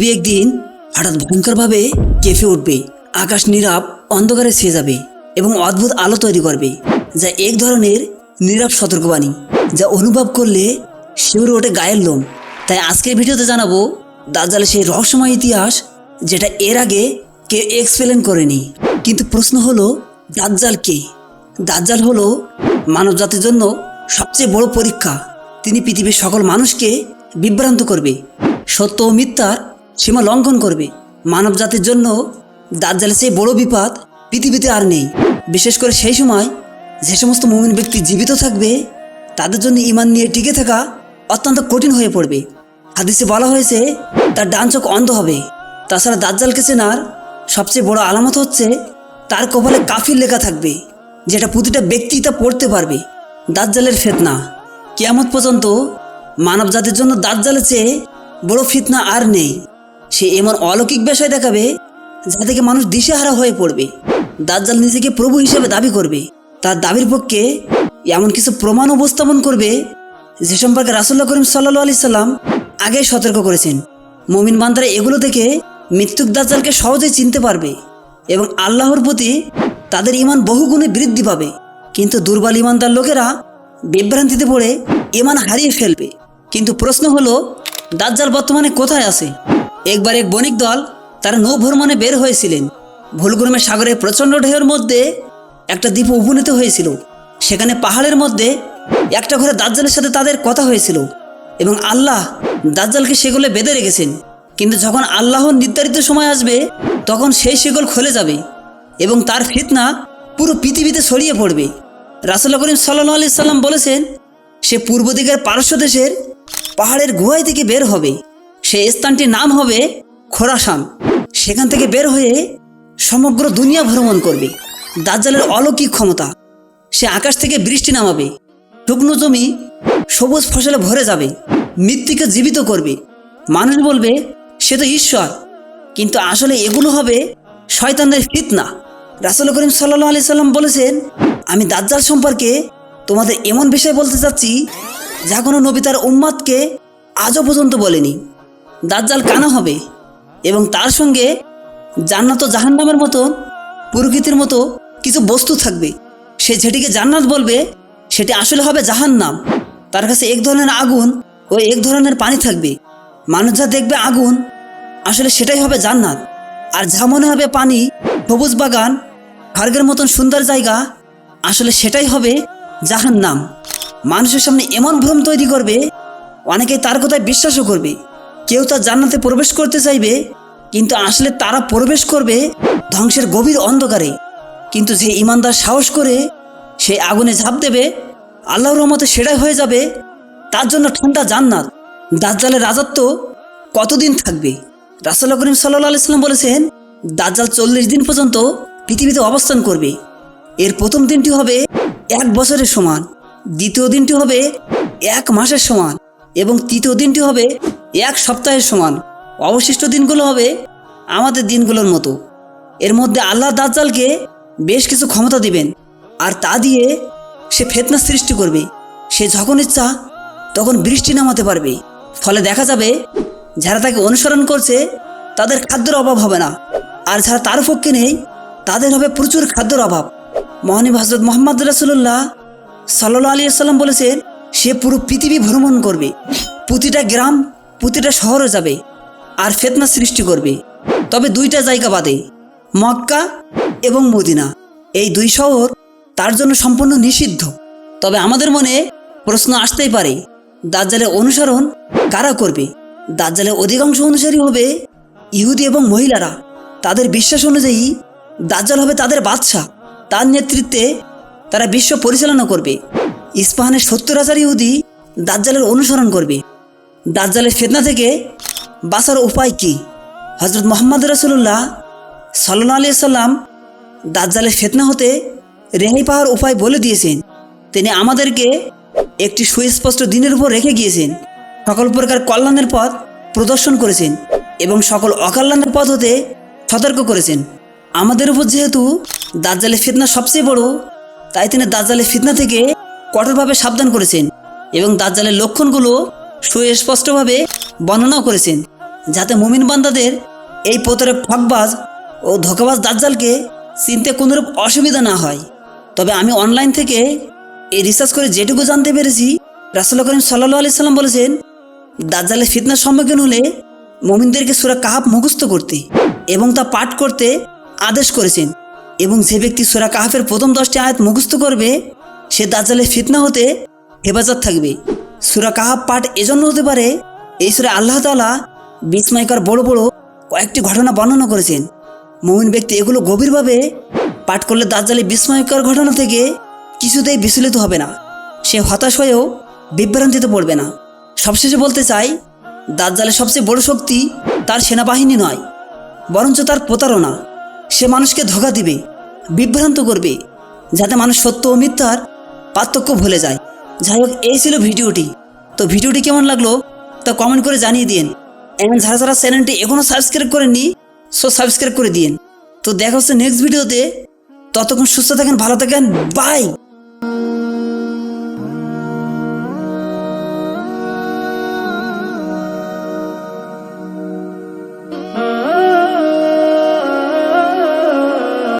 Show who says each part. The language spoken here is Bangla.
Speaker 1: পৃথিবী একদিন হঠাৎ ভয়ঙ্করভাবে কেঁপে উঠবে। আকাশ নীরব, অন্ধকারে ছেয়ে যাবে এবং অদ্ভুত আলো তৈরি করবে, যা এক ধরনের নীরব সতর্কবাণী, যা অনুভব করলে শিউরে ওঠে গায়ের লোম। তাই আজকের ভিডিওতে জানাব দাজ্জালের সেই রহস্যময় ইতিহাস, যেটা এর আগে কেউ এক্সপ্লেন করেনি। কিন্তু প্রশ্ন হলো, দাজ্জাল কে? দাজ্জাল হলো মানব জাতির জন্য সবচেয়ে বড় পরীক্ষা। তিনি পৃথিবীর সকল মানুষকে বিভ্রান্ত করবে। সত্য ও মিথ্যার সীমা লঙ্ঘন করবে। মানব জাতির জন্য দাজ্জালের সেই বড় বিপদ পৃথিবীতে আর নেই। বিশেষ করে সেই সময় যে সমস্ত মুমিন ব্যক্তি জীবিত থাকবে, তাদের জন্য ইমান নিয়ে টিকে থাকা অত্যন্ত কঠিন হয়ে পড়বে। হাদিসে বলা হয়েছে, তার ডান চোখ অন্ধ হবে। তাছাড়া দাজ্জালকে চেনার সবচেয়ে বড় আলামত হচ্ছে, তার কপালে কাফির লেখা থাকবে, যেটা প্রতিটা ব্যক্তি তা পড়তে পারবে। দাজ্জালের ফেতনা। কিয়ামত পর্যন্ত মানব জাতির জন্য দাজ্জালের চেয়ে বড় ফিতনা আর নেই। সে এমন অলৌকিক বিষয় দেখাবে যা থেকে মানুষ দিশেহারা হয়ে পড়বে। দাজ্জাল নিজেকে প্রভু হিসেবে দাবি করবে। তার দাবির পক্ষে এমন কিছু প্রমাণ উপস্থাপন করবে যে সম্পর্কে রাসুল্লাহ করিম সাল্লা আলি সাল্লাম আগেই সতর্ক করেছেন। মমিন বান্দারা এগুলো থেকে মৃত্যুক দাজ্জালকে সহজেই চিনতে পারবে এবং আল্লাহর প্রতি তাদের ইমান বহুগুণে বৃদ্ধি পাবে। কিন্তু দুর্বল ইমানদার লোকেরা বিভ্রান্তিতে পড়ে ইমান হারিয়ে ফেলবে। কিন্তু প্রশ্ন হলো, দাজ্জাল বর্তমানে কোথায় আছে? একবার এক বণিক দল তারা নৌ ভ্রমণে বের হয়েছিলেন। ভুলগ্রমে সাগরের প্রচণ্ড ঢেউর মধ্যে একটা দ্বীপ উপনীত হয়েছিল। সেখানে পাহাড়ের মধ্যে একটা ঘরে দাজ্জালের সাথে তাদের কথা হয়েছিল এবং আল্লাহ দাজ্জালকে সেগুলো বেঁধে রেখেছেন। কিন্তু যখন আল্লাহর নির্ধারিত সময় আসবে, তখন সেই সেগুল খুলে যাবে এবং তার ফিতনা পুরো পৃথিবীতে ছড়িয়ে পড়বে। রাসুল্লাহ করিম সাল্লাহ আলি সাল্লাম বলেছেন, সে পূর্ব দিকের পারস্য দেশের পাহাড়ের গুহায় থেকে বের হবে। সেই স্থানটির নাম হবে খোরাসান। সেখান থেকে বের হয়ে সমগ্র দুনিয়া ভ্রমণ করবে। দাজ্জালের অলৌকিক ক্ষমতা। সে আকাশ থেকে বৃষ্টি নামাবে। শুকনো জমি সবুজ ফসলে ভরে যাবে। মৃত্যুকে জীবিত করবে। মানুষ বলবে, সে তো ঈশ্বর। কিন্তু আসলে এগুলো হবে শয়তানদের ফিতনা। রাসুল করিম সাল্লা আলি সাল্লাম বলেছেন, আমি দাজ্জাল সম্পর্কে তোমাদের এমন বিষয় বলতে চাচ্ছি যা কোনো নবী তার উম্মাদকে আজও পর্যন্ত বলেনি। দাজ্জাল কানা হবে এবং তার সঙ্গে জান্নাত ও জাহান্নামের মতন প্রকৃতির মতো কিছু বস্তু থাকবে। সে যেটিকে জান্নাত বলবে, সেটি আসলে হবে জাহান্নাম। তার কাছে এক ধরনের আগুন ও এক ধরনের পানি থাকবে। মানুষ যা দেখবে আগুন, আসলে সেটাই হবে জান্নাত। আর যা মনে হবে পানি, সবুজ বাগান স্বর্গের মতন সুন্দর জায়গা, আসলে সেটাই হবে জাহান্নাম। মানুষের সামনে এমন ভ্রম তৈরি করবে অনেকেই তার কথায় বিশ্বাসও করবে। কেউ তার জান্নাতে প্রবেশ করতে চাইবে, কিন্তু আসলে তারা প্রবেশ করবে ধ্বংসের গভীর অন্ধকারে। কিন্তু যে ইমানদার সাহস করে সেই আগুনে ঝাঁপ দেবে, আল্লাহর রহমতে সেটাই হয়ে যাবে, তার জন্য ঠান্ডা জান্নাত। দাজ্জালের রাজত্ব কতদিন থাকবে? রাসুল্লাহ করিম সাল্লাহ আলাইসাল্লাম বলেছেন, দাজ্জাল চল্লিশ দিন পর্যন্ত পৃথিবীতে অবস্থান করবে। এর প্রথম দিনটি হবে এক বছরের সমান, দ্বিতীয় দিনটি হবে এক মাসের সমান। এবং তৃতীয় দিনটি হবে এক সপ্তাহের সমান। অবশিষ্ট দিনগুলো হবে আমাদের দিনগুলোর মতো। এর মধ্যে আল্লাহ দাজ্জালকে বেশ কিছু ক্ষমতা দিবেন, আর তা দিয়ে সে ফেতনা সৃষ্টি করবে। সে যখন ইচ্ছা তখন বৃষ্টি নামাতে পারবে। ফলে দেখা যাবে যারা তাকে অনুসরণ করছে তাদের খাদ্যের অভাব হবে না, আর যারা তার পক্ষে নেই তাদের হবে প্রচুর খাদ্যের অভাব। মহানিব হজরত মোহাম্মদ রাসুল্লাহ সাল্লাহ আলী সাল্লাম বলেছেন সে পুরো পৃথিবী ভ্রমণ করবে। প্রতিটা গ্রাম, প্রতিটা শহরে যাবে আর ফেতনা সৃষ্টি করবে। তবে দুইটা জায়গা বাদে, মক্কা এবং মদিনা। এই দুই শহর তার জন্য সম্পূর্ণ নিষিদ্ধ। তবে আমাদের মনে প্রশ্ন আসতেই পারে, দাজ্জালের অনুসরণ কারা করবে? দাজ্জালের অধিকাংশ অনুসারী হবে ইহুদি এবং মহিলারা। তাদের বিশ্বাস অনুযায়ী দাজ্জাল হবে তাদের বাদশাহ। তার নেতৃত্বে তারা বিশ্ব পরিচালনা করবে। ইস্পাহানের সত্তর হাজার ইহুদি দাজ্জালের অনুসরণ করবে। দাজ্জালের ফেতনা থেকে বাঁচার উপায় কি? হজরত মোহাম্মদ রসুল্লাহ সাল্লাহ আলিয়া সাল্লাম দাজ্জালের ফেতনা হতে রেহাই পাওয়ার উপায় বলে দিয়েছেন। তিনি আমাদেরকে একটি সুস্পষ্ট দিনের উপর রেখে গিয়েছেন। সকল প্রকার কল্যাণের পথ প্রদর্শন করেছেন এবং সকল অকল্যাণের পথ হতে সতর্ক করেছেন। আমাদের উপর যেহেতু দাজ্জালের ফিতনা সবচেয়ে বড়, তাই তিনি দাজ্জালের ফিতনা থেকে কঠোরভাবে সাবধান করেছেন এবং দাজ্জালের লক্ষণগুলো সুস্পষ্টভাবে বর্ণনাও করেছেন, যাতে মুমিন বান্দাদের এই প্রতারক ঠকবাজ ও ধোকাবাজ দাজ্জালকে চিনতে কোনোরূপ অসুবিধা না হয়। তবে আমি অনলাইন থেকে এই রিসার্চ করে যেটুকু জানতে পেরেছি রাসুল্লাহ করিম সাল্লাহ আলি সাল্লাম বলেছেন, দাজ্জালের ফিতনার সম্মুখীন হলে মমিনদেরকে সুরা কাহাব মুখস্থ করতে এবং তা পাঠ করতে আদেশ করেছেন এবং যে ব্যক্তি সুরা কাহাফের প্রথম দশটি আয়াত মুখস্থ করবে সে দাজ্জালের ফিতনা হতে হেফাজত থাকবে। সুরা কাহাব পাঠ এজন্য হতে পারে, এই সুরা আল্লাহ তাআলা বিস্ময়কর বড় বড় কয়েকটি ঘটনা বর্ণনা করেছেন। মমিন ব্যক্তি এগুলো গভীরভাবে পাঠ করলে দাজ্জালি বিস্ময়কর ঘটনা থেকে কিছুতেই বিচলিত হবে না। সে হতাশ হয়েও বিভ্রান্তিতে পড়বে না। সবশেষে বলতে চাই, দাজ্জালের সবচেয়ে বড় শক্তি তার সেনাবাহিনী নয়, বরঞ্চ তার প্রতারণা। সে মানুষকে ধোকা দিবে, বিভ্রান্ত করবে, যাতে মানুষ সত্য ও মিথ্যার পার্থক্য ভুলে যায়। যাই হোক এই ছিল ভিডিওটি। তো ভিডিওটি কেমন লাগল, তা কমেন্ট করে জানিয়ে দিন এমন যারা যারা চ্যানেলটি এখনও সাবস্ক্রাইব করেননি সো সাবস্ক্রাইব করে দিন তো দেখা হচ্ছে নেক্সট ভিডিওতে ততক্ষণ সুস্থ থাকেন, ভালো থাকেন বাই